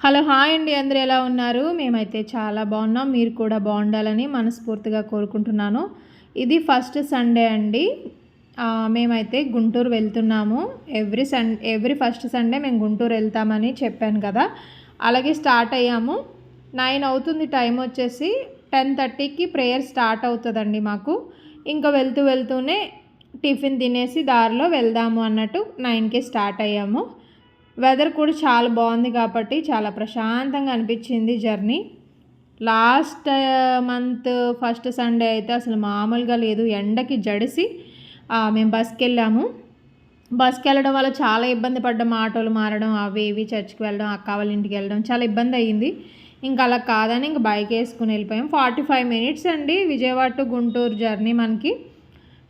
Hello hi అండి. అందరూ ఎలా ఉన్నారు? మేమైతే చాలా బాగున్నాం. మీరు కూడా బాగుండాలని మనస్ఫూర్తిగా కోరుకుంటున్నాను. ఇది ఫస్ట్ సండే అండి. మేమైతే గుంటూరు వెళ్తున్నాము. Every sun every first Sunday మేము గుంటూరు వెళ్తామని చెప్పాను కదా. అలాగే స్టార్ట్ అయ్యాము. నైన్ అవుతుంది టైం వచ్చేసి. టెన్ థర్టీకి ప్రేయర్ స్టార్ట్ అవుతుందండి మాకు. ఇంకా వెళ్తూ వెళ్తూనే టిఫిన్ తినేసి దారిలో వెళ్దాము అన్నట్టు నైన్కి స్టార్ట్ అయ్యాము. వెదర్ కూడా చాలా బాగుంది కాబట్టి చాలా ప్రశాంతంగా అనిపించింది journey. Last month first Sunday అయితే అసలు మామూలుగా లేదు. ఎండకి జడిసి మేము బస్కి వెళ్ళాము. బస్కి వెళ్ళడం వల్ల చాలా ఇబ్బంది పడ్డాం ఆటోలు మారడం అవి ఇవి చర్చ్కి వెళ్ళడం అక్క వాళ్ళ ఇంటికి వెళ్ళడం చాలా ఇబ్బంది అయ్యింది. ఇంకా అలా కాదని ఇంక బైక్ వేసుకుని వెళ్ళిపోయాం. ఫార్టీ ఫైవ్ మినిట్స్ అండి విజయవాడ టు గుంటూరు జర్నీ మనకి.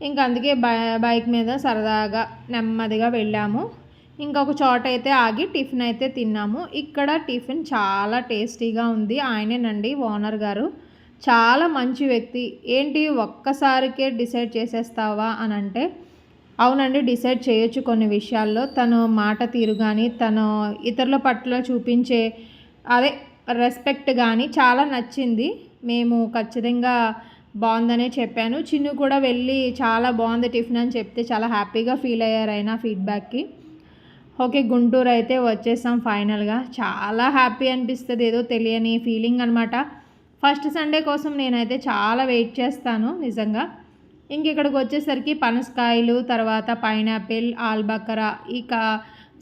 ఇంకా అందుకే బై బైక్ మీద సరదాగా నెమ్మదిగా వెళ్ళాము. ఇంకొక చోట అయితే ఆగి టిఫిన్ అయితే తిన్నాము. ఇక్కడ టిఫిన్ చాలా టేస్టీగా ఉంది. ఆయనేనండి ఓనర్ గారు. చాలా మంచి వ్యక్తి. ఏంటి ఒక్కసారికే డిసైడ్ చేసేస్తావా అని అంటే అవునండి డిసైడ్ చేయొచ్చు కొన్ని విషయాల్లో. తను మాట తీరు కానీ తను ఇతరుల పట్ల చూపించే అదే రెస్పెక్ట్ కానీ చాలా నచ్చింది. మేము ఖచ్చితంగా బాగుందనే చెప్పాను. చిన్ను కూడా వెళ్ళి చాలా బాగుంది టిఫిన్ అని చెప్తే చాలా హ్యాపీగా ఫీల్ అయ్యారు అయినా ఫీడ్బ్యాక్కి. ఓకే గుంటూరు అయితే వచ్చేసాం ఫైనల్గా. చాలా హ్యాపీ అనిపిస్తుంది ఏదో తెలియని ఫీలింగ్ అనమాట ఫస్ట్ సండే కోసం నేనైతే చాలా వెయిట్ చేస్తాను నిజంగా. ఇంక ఇక్కడికి వచ్చేసరికి పనసకాయలు తర్వాత పైనాపిల్ ఆల్బకరా ఇక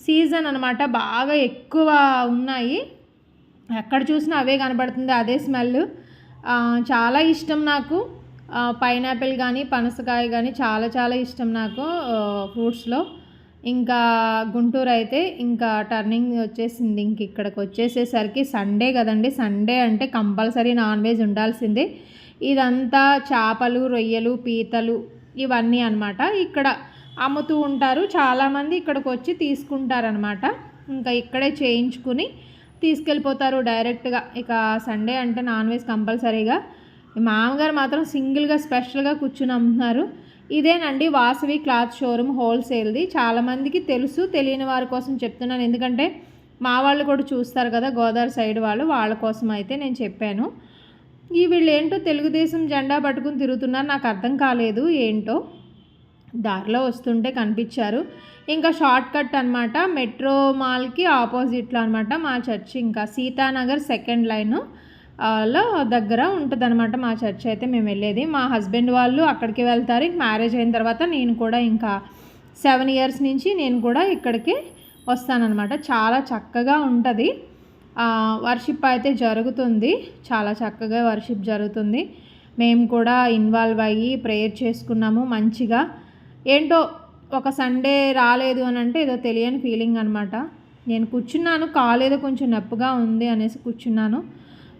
సీజన్ అనమాట బాగా ఎక్కువ ఉన్నాయి. ఎక్కడ చూసినా అవే కనబడుతుంది అదే స్మెల్ చాలా ఇష్టం నాకు. పైనాపిల్ కానీ పనసకాయ కానీ చాలా చాలా ఇష్టం నాకు ఫ్రూట్స్లో. ఇంకా గుంటూరు అయితే ఇంకా టర్నింగ్ వచ్చేసింది. ఇంక ఇక్కడికి వచ్చేసేసరికి సండే కదండి. సండే అంటే కంపల్సరీ నాన్ వెజ్ ఉండాల్సిందే. ఇదంతా చేపలు రొయ్యలు పీతలు ఇవన్నీ అన్నమాట. ఇక్కడ అమ్ముతూ ఉంటారు. చాలామంది ఇక్కడికి వచ్చి తీసుకుంటారనమాట ఇంకా ఇక్కడే చేయించుకుని తీసుకెళ్ళిపోతారు డైరెక్ట్గా. ఇక సండే అంటే నాన్ వెజ్ కంపల్సరీగా. మామగారు మాత్రం సింగిల్గా స్పెషల్గా కూర్చుని అమ్ముతున్నారు. ఇదేనండి వాసవి క్లాత్ షోరూమ్ హోల్సేల్ది. చాలామందికి తెలుసు తెలియని వారి కోసం చెప్తున్నాను. ఎందుకంటే మా వాళ్ళు కూడా చూస్తారు కదా గోదావరి సైడ్ వాళ్ళు వాళ్ళ కోసం అయితే నేను చెప్పాను. ఈ వీళ్ళు ఏంటో తెలుగుదేశం జెండా పట్టుకుని తిరుగుతున్నారు. నాకు అర్థం కాలేదు ఏంటో. దారిలో వస్తుంటే కనిపించారు. ఇంకా షార్ట్ కట్ అనమాట మెట్రో మాల్కి ఆపోజిట్లో అనమాట మా చర్చి. ఇంకా సీతానగర్ సెకండ్ లైను. లో దగ్గర ఉంటుంది అనమాట మా చర్చ్ అయితే మేము వెళ్ళేది. మా హస్బెండ్ వాళ్ళు అక్కడికి వెళ్తారు. ఇంక మ్యారేజ్ అయిన తర్వాత నేను కూడా ఇంకా సెవెన్ ఇయర్స్ నుంచి నేను కూడా ఇక్కడికి వస్తానన్నమాట. చాలా చక్కగా ఉంటుంది. వర్షిప్ అయితే జరుగుతుంది. చాలా చక్కగా వర్షిప్ జరుగుతుంది. మేము కూడా ఇన్వాల్వ్ అయ్యి ప్రేయర్ చేసుకున్నాము మంచిగా. ఏంటో ఒక సండే రాలేదు అని అంటే ఏదో తెలియని ఫీలింగ్ అనమాట నేను కూర్చున్నాను. కాలేదో కొంచెం నొప్పిగా ఉంది అనేసి కూర్చున్నాను.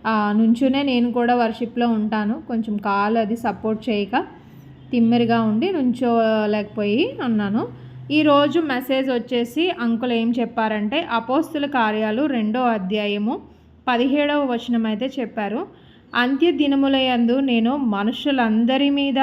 నుంచునే నేను కూడా వర్షిప్లో ఉంటాను. కొంచెం కాలు అది సపోర్ట్ చేయక తిమ్మిరిగా ఉండి నుంచోలేకపోయి అన్నాను ఈరోజు మెసేజ్ వచ్చేసి అంకుల్ ఏం చెప్పారంటే అపోస్తుల కార్యాలు రెండో అధ్యాయము పదిహేడవ వచనం అయితే చెప్పారు. అంత్య దినములయందు నేను మనుషులందరి మీద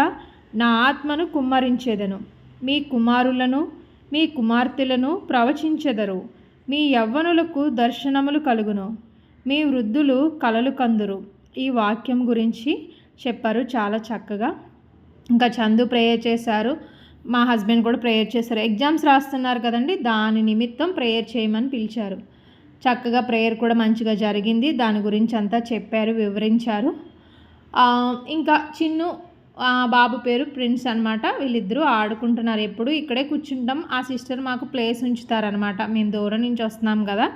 నా ఆత్మను కుమ్మరించేదను. మీ కుమారులను మీ కుమార్తెలను ప్రవచించెదరు. మీ యవ్వనులకు దర్శనములు కలుగును. మీ వృద్ధులు కలలు కందురు. ఈ వాక్యం గురించి చెప్పారు చాలా చక్కగా. ఇంకా చందు ప్రేయర్ చేశారు. మా హస్బెండ్ కూడా ప్రేయర్ చేశారు. ఎగ్జామ్స్ రాస్తున్నారు కదండి దాని నిమిత్తం ప్రేయర్ చేయమని పిలిచారు. చక్కగా ప్రేయర్ కూడా మంచిగా జరిగింది. దాని గురించి అంతా చెప్పారు వివరించారు. ఇంకా చిన్ను బాబు పేరు ప్రిన్స్ అనమాట వీళ్ళిద్దరూ ఆడుకుంటున్నారు ఎప్పుడు. ఇక్కడే కూర్చుంటాం. ఆ సిస్టర్ మాకు ప్లేస్ ఉంచుతారనమాట మేము దూరం నుంచి వస్తున్నాం కదా.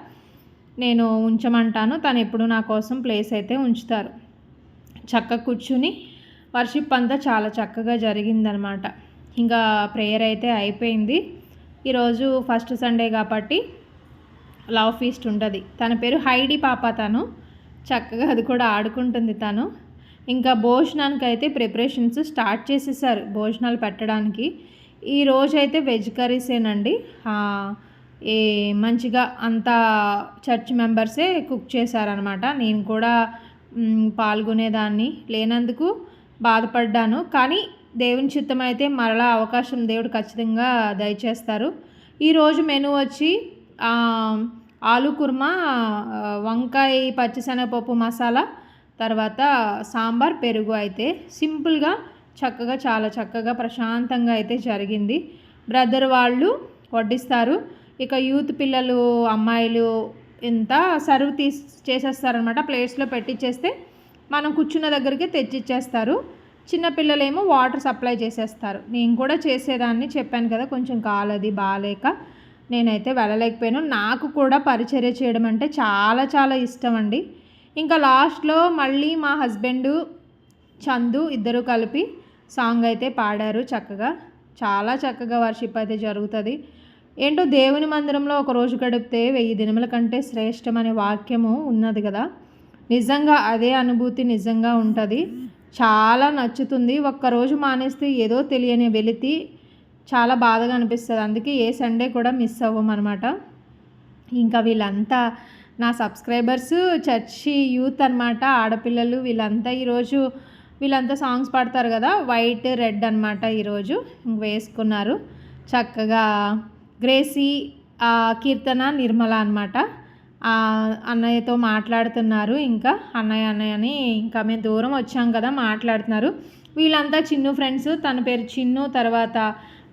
నేను ఉంచమంటాను. తను ఎప్పుడు నా కోసం ప్లేస్ అయితే ఉంచుతారు. చక్కగా కూర్చుని వర్షిప్ అంతా చాలా చక్కగా జరిగిందనమాట. ఇంకా ప్రేయర్ అయితే అయిపోయింది. ఈరోజు ఫస్ట్ సండే కాబట్టి లవ్ ఫీస్ట్ ఉంటుంది. తన పేరు హైడి పాప తను. చక్కగా అది కూడా ఆడుకుంటుంది తను. ఇంకా భోజనానికి అయితే ప్రిపరేషన్స్ స్టార్ట్ చేసేసారు భోజనాలు పెట్టడానికి. ఈ అయితే వెజ్ కర్రీసేనండి. ఈ మంచిగా అంతా చర్చ్ మెంబర్సే కుక్ చేశారనమాట. నేను కూడా పాల్గొనేదాన్ని. లేనందుకు బాధపడ్డాను. కానీ దేవుని చిత్తం అయితే మరలా అవకాశం దేవుడు ఖచ్చితంగా దయచేస్తారు. ఈరోజు మెను వచ్చి ఆలు కుర్మా వంకాయ పచ్చిశనగపప్పు మసాలా తర్వాత సాంబార్ పెరుగు అయితే సింపుల్గా చక్కగా చాలా చక్కగా ప్రశాంతంగా అయితే జరిగింది. బ్రదర్ వాళ్ళు వడ్డిస్తారు. ఇక యూత్ పిల్లలు అమ్మాయిలు ఇంత సర్వ్ తీసి చేసేస్తారనమాట ప్లేట్స్లో పెట్టిచ్చేస్తే మనం కూర్చున్న దగ్గరికి తెచ్చిచ్చేస్తారు. చిన్నపిల్లలేమో వాటర్ సప్లై చేసేస్తారు. నేను కూడా చేసేదాన్ని చెప్పాను కదా కొంచెం కాలది బాగాలేక నేనైతే వెళ్ళలేకపోయాను. నాకు కూడా పరిచర్య చేయడం అంటే చాలా చాలా ఇష్టం అండి ఇంకా లాస్ట్లో మళ్ళీ మా హస్బెండ్ చందు ఇద్దరు కలిపి సాంగ్ అయితే పాడారు చక్కగా. చాలా చక్కగా వర్షిప్ అయితే జరుగుతుంది. ఏంటో దేవుని మందిరంలో ఒక రోజు గడిపితే వెయ్యి దినముల కంటే శ్రేష్టం అనే వాక్యము ఉన్నది కదా. నిజంగా అదే అనుభూతి నిజంగా ఉంటుంది. చాలా నచ్చుతుంది. ఒక్కరోజు మానేస్తే ఏదో తెలియని వెలితి చాలా బాధగా అనిపిస్తుంది. అందుకే ఏ సండే కూడా మిస్ అవ్వం అనమాట ఇంకా వీళ్ళంతా నా సబ్స్క్రైబర్స్ చర్చి యూత్ అనమాట ఆడపిల్లలు వీళ్ళంతా ఈరోజు వీళ్ళంతా సాంగ్స్ పాడతారు కదా వైట్ రెడ్ అనమాట ఈరోజు వేసుకున్నారు. చక్కగా గ్రేసీ కీర్తన నిర్మల అనమాట అన్నయ్యతో మాట్లాడుతున్నారు ఇంకా. అన్నయ్య అన్నయ్య అని ఇంకా మేము దూరం వచ్చాం కదా మాట్లాడుతున్నారు. వీళ్ళంతా చిన్ను ఫ్రెండ్స్. తన పేరు చిన్ను తర్వాత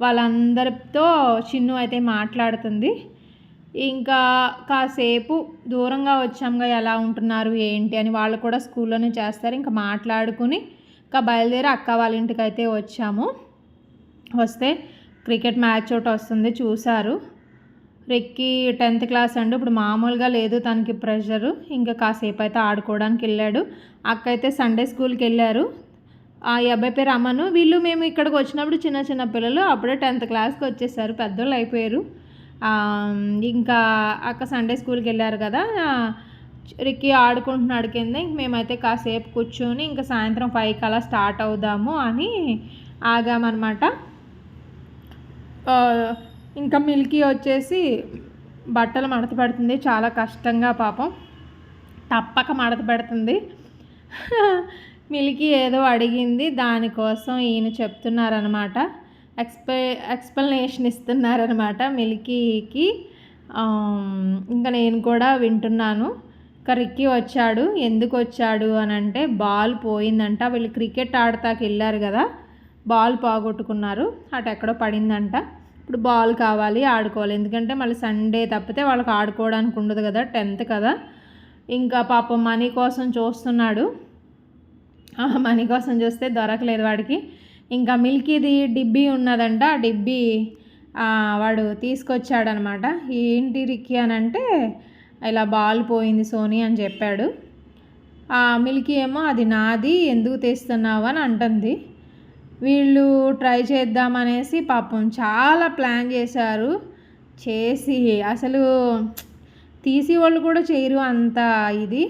వాళ్ళందరితో చిన్ను అయితే మాట్లాడుతుంది. ఇంకా కాసేపు దూరంగా వచ్చాంగా ఎలా ఉంటున్నారు ఏంటి అని వాళ్ళు కూడా స్కూల్లోనే చేస్తారు. ఇంకా మాట్లాడుకుని ఇంకా బయలుదేరి అక్క వాళ్ళ ఇంటికి అయితే వచ్చాము. వస్తే క్రికెట్ మ్యాచ్ ఒకటి వస్తుంది చూశారు. రెక్కి టెన్త్ క్లాస్ అండి. ఇప్పుడు మామూలుగా లేదు తనకి ప్రెషరు. ఇంకా కాసేపు అయితే ఆడుకోవడానికి వెళ్ళాడు. అక్క అయితే సండే స్కూల్కి వెళ్ళారు. ఆ అబ్బాయి పేరు అమ్మను వీళ్ళు మేము ఇక్కడికి వచ్చినప్పుడు చిన్న చిన్న పిల్లలు అప్పుడే టెన్త్ క్లాస్కి వచ్చేసారు. పెద్దోళ్ళు అయిపోయారు. ఇంకా అక్క సండే స్కూల్కి వెళ్ళారు కదా. రిక్కి ఆడుకుంటున్నాడు కింద. ఇంక మేమైతే కాసేపు కూర్చొని ఇంకా సాయంత్రం ఫైవ్కి అలా స్టార్ట్ అవుదాము అని ఆగామన్నమాట. ఇంకా మిల్కీ వచ్చేసి బట్టలు మడత పెడుతుంది. చాలా కష్టంగా పాపం. తప్పక మడత పెడుతుంది. మిల్కీ ఏదో అడిగింది. దానికోసం ఈయన చెప్తున్నారనమాట ఎక్స్పె ఎక్స్ప్లెనేషన్ ఇస్తున్నారనమాట మిల్కీకి. ఇంకా నేను కూడా వింటున్నాను. ఇంకా రిక్కీ వచ్చాడు. ఎందుకు వచ్చాడు అని అంటే బాల్ పోయిందంట. వీళ్ళు క్రికెట్ ఆడతాకి వెళ్ళారు కదా. బాల్ పోగొట్టుకున్నారు. అటు ఎక్కడో పడిందంట. ఇప్పుడు బాల్ కావాలి ఆడుకోవాలి. ఎందుకంటే మళ్ళీ సండే తప్పితే వాళ్ళకి ఆడుకోవడానికి ఉండదు కదా టెన్త్ కదా. ఇంకా పాపం మనీ కోసం చూస్తున్నాడు. ఆ మనీ కోసం చూస్తే దొరకలేదు వాడికి. ఇంకా మిల్కీది డిబ్బీ ఉన్నదంట. ఆ డిబ్బీ వాడు తీసుకొచ్చాడనమాట. ఏంటి రిక్కి అని అంటే ఇలా బాల్ పోయింది సోనీ అని చెప్పాడు. ఆ మిల్కీ ఏమో అది నాది ఎందుకు తీస్తున్నావు అని అంటుంది. వీళ్ళు ట్రై చేద్దామనేసి పాపం చాలా ప్లాన్ చేశారు. చేసి అసలు తీసి వాళ్ళు కూడా చేయరు అంత ఇది.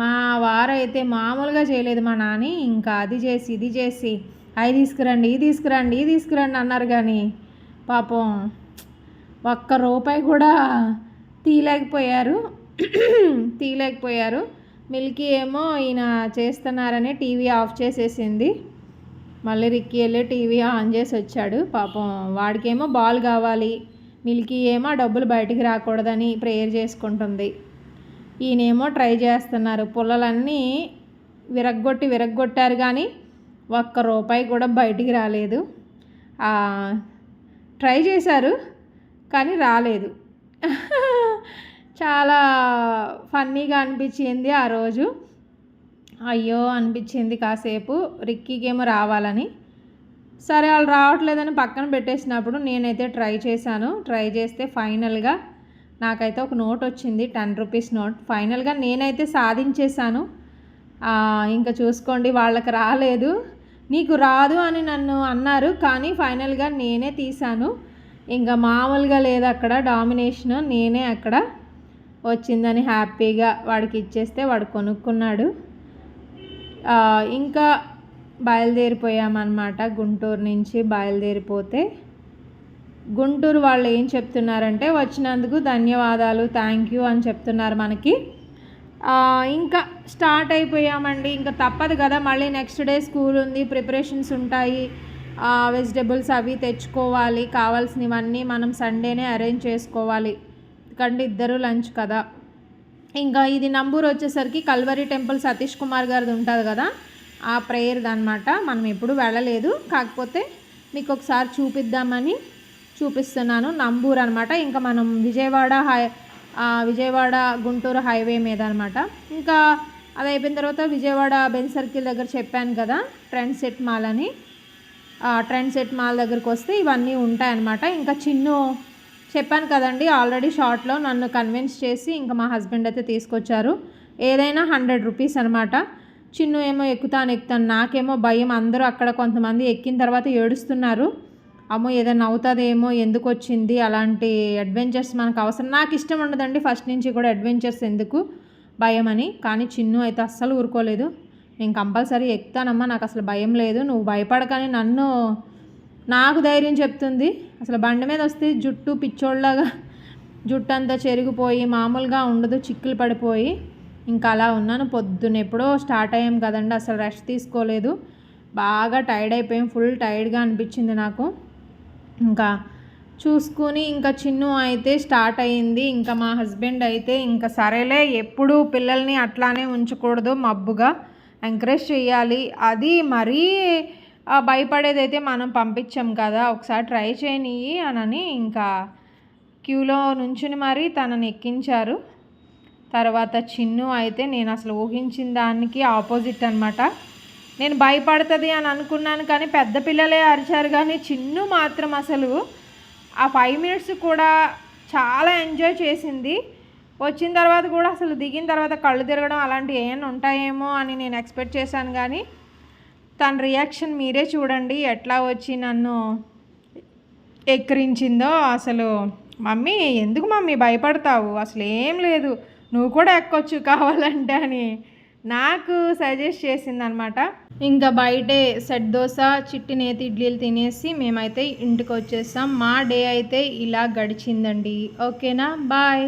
మా వారైతే మామూలుగా చేయలేదు మా నాని. ఇంకా అది చేసి ఇది చేసి అవి తీసుకురండి ఇది తీసుకురండి ఇది తీసుకురండి అన్నారు కానీ పాపం ఒక్క రూపాయి కూడా తీయలేకపోయారు. తీయలేకపోయారు. మిల్కీ ఏమో ఈయన చేస్తున్నారని టీవీ ఆఫ్ చేసేసింది. మళ్ళీ రిక్కి వెళ్ళి టీవీ ఆన్ చేసి వచ్చాడు. పాపం వాడికేమో బాల్ కావాలి మిల్కీ ఏమో డబ్బులు బయటికి రాకూడదని ప్రేయర్ చేసుకుంటుంది. ఈయనేమో ట్రై చేస్తున్నారు. పుల్లలన్నీ విరగ్గొట్టి విరగ్గొట్టారు కానీ ఒక్క రూపాయి కూడా బయటికి రాలేదు. ట్రై చేశారు కానీ రాలేదు. చాలా ఫన్నీగా అనిపించింది ఆ రోజు. అయ్యో అనిపించింది కాసేపు. రిక్కీకేమో రావాలని. సరే వాళ్ళు రావట్లేదని పక్కన పెట్టేసినప్పుడు నేనైతే ట్రై చేశాను. ట్రై చేస్తే ఫైనల్గా నాకైతే ఒక నోట్ వచ్చింది టెన్ రూపీస్ నోట్. ఫైనల్గా నేనైతే సాధించేశాను. ఇంకా చూసుకోండి వాళ్ళకి రాలేదు. నీకు రాదు అని నన్ను అన్నారు కానీ ఫైనల్గా నేనే తీశాను. ఇంకా మామూలుగా లేదు అక్కడ డామినేషన్ నేనే అక్కడ వచ్చిందని హ్యాపీగా వాడికి ఇచ్చేస్తే వాడు కొనుక్కున్నాడు. ఇంకా బయలుదేరిపోయామన్నమాట గుంటూరు నుంచి బయలుదేరిపోతే. గుంటూరు వాళ్ళు ఏం చెప్తున్నారంటే వచ్చినందుకు ధన్యవాదాలు థ్యాంక్ యూ అని చెప్తున్నారు మనకి. ఇంకా స్టార్ట్ అయిపోయామండి. ఇంకా తప్పదు కదా మళ్ళీ నెక్స్ట్ డే స్కూల్ ఉంది ప్రిపరేషన్స్ ఉంటాయి. వెజిటబుల్స్ అవి తెచ్చుకోవాలి కావాల్సినవన్నీ మనం సండేనే అరేంజ్ చేసుకోవాలి. ఎందుకంటే ఇద్దరు లంచ్ కదా. ఇంకా ఇది నంబూరు వచ్చేసరికి కల్వరి టెంపుల్ సతీష్ కుమార్ గారిది ఉంటుంది కదా ఆ ప్రేయర్ది అనమాట మనం ఎప్పుడు వెళ్ళలేదు. కాకపోతే మీకు ఒకసారి చూపిద్దామని చూపిస్తున్నాను. నంబూరు అనమాట ఇంకా మనం విజయవాడ హై విజయవాడ గుంటూరు హైవే మీద అనమాట ఇంకా అది అయిపోయిన తర్వాత విజయవాడ బెన్ సర్కిల్ దగ్గర చెప్పాను కదా ట్రెండ్ సెట్ మాల్ అని. ట్రెండ్ సెట్ మాల్ దగ్గరికి వస్తే ఇవన్నీ ఉంటాయన్నమాట. ఇంకా చిన్ను చెప్పాను కదండి ఆల్రెడీ షార్ట్లో నన్ను కన్విన్స్ చేసి ఇంకా మా హస్బెండ్ అయితే తీసుకొచ్చారు. ఏదైనా హండ్రెడ్ రూపీస్ అనమాట చిన్ను ఏమో ఎక్కుతాను ఎక్కుతాను నాకేమో భయం అందరూ అక్కడ కొంతమంది ఎక్కిన తర్వాత ఏడుస్తున్నారు. అమ్మో ఏదైనా అవుతుందేమో ఎందుకు వచ్చింది అలాంటి అడ్వెంచర్స్ మనకు అవసరం. నాకు ఇష్టం ఉండదండి ఫస్ట్ నుంచి కూడా అడ్వెంచర్స్ ఎందుకు భయం అని. కానీ చిన్ను అయితే అస్సలు ఊరుకోలేదు. నేను కంపల్సరీ ఎక్కుతానమ్మా నాకు అసలు భయం లేదు. నువ్వు భయపడకని నన్ను నాకు ధైర్యం చెప్తుంది. అసలు బండి మీద వస్తే జుట్టు పిచ్చోళ్ళగా జుట్టు అంతా చెరిగిపోయి మామూలుగా ఉండదు చిక్కులు పడిపోయి. ఇంకా అలా ఉన్నాను. పొద్దున్న ఎప్పుడో స్టార్ట్ అయ్యాం కదండి అసలు రెస్ట్ తీసుకోలేదు. బాగా టైర్డ్ అయిపోయాం. ఫుల్ టైర్డ్గా అనిపించింది నాకు. ఇంకా చూసుకుని ఇంకా చిన్ను అయితే స్టార్ట్ అయ్యింది. ఇంకా మా హస్బెండ్ అయితే ఇంకా సరేలే ఎప్పుడు పిల్లల్ని అట్లానే ఉంచకూడదు మబ్బుగా ఎంకరేజ్ చేయాలి అది మరీ భయపడేదైతే మనం పంపించాం కదా ఒకసారి ట్రై చేయనియి అనని ఇంకా క్యూలో నుంచుని మరీ తనని ఎక్కించారు. తర్వాత చిన్ను అయితే నేను అసలు ఊహించిన దానికి ఆపోజిట్ అనమాట నేను భయపడుతుంది అని అనుకున్నాను కానీ పెద్ద పిల్లలే అరిచారు కానీ చిన్ను మాత్రం అసలు ఆ ఫైవ్ మినిట్స్ కూడా చాలా ఎంజాయ్ చేసింది. వచ్చిన తర్వాత కూడా అసలు దిగిన తర్వాత కళ్ళు తిరగడం అలాంటివి ఏమైనా ఉంటాయేమో అని నేను ఎక్స్పెక్ట్ చేశాను కానీ తన రియాక్షన్ మీరే చూడండి. ఎట్లా వచ్చి నన్ను ఎక్కిరించిందో అసలు మమ్మీ ఎందుకు మమ్మీ భయపడతావు? అసలు ఏం లేదు. నువ్వు కూడా ఎక్కొచ్చు కావాలంటే అని నాకు సజెస్ట్ చేసింది అనమాట ఇంకా బయటే సెట్ దోశ చిట్టి నేతి ఇడ్లీలు తినేసి మేమైతే ఇంటికి వచ్చేసాం మా డే అయితే ఇలా గడిచిందండి. ఓకేనా? బాయ్.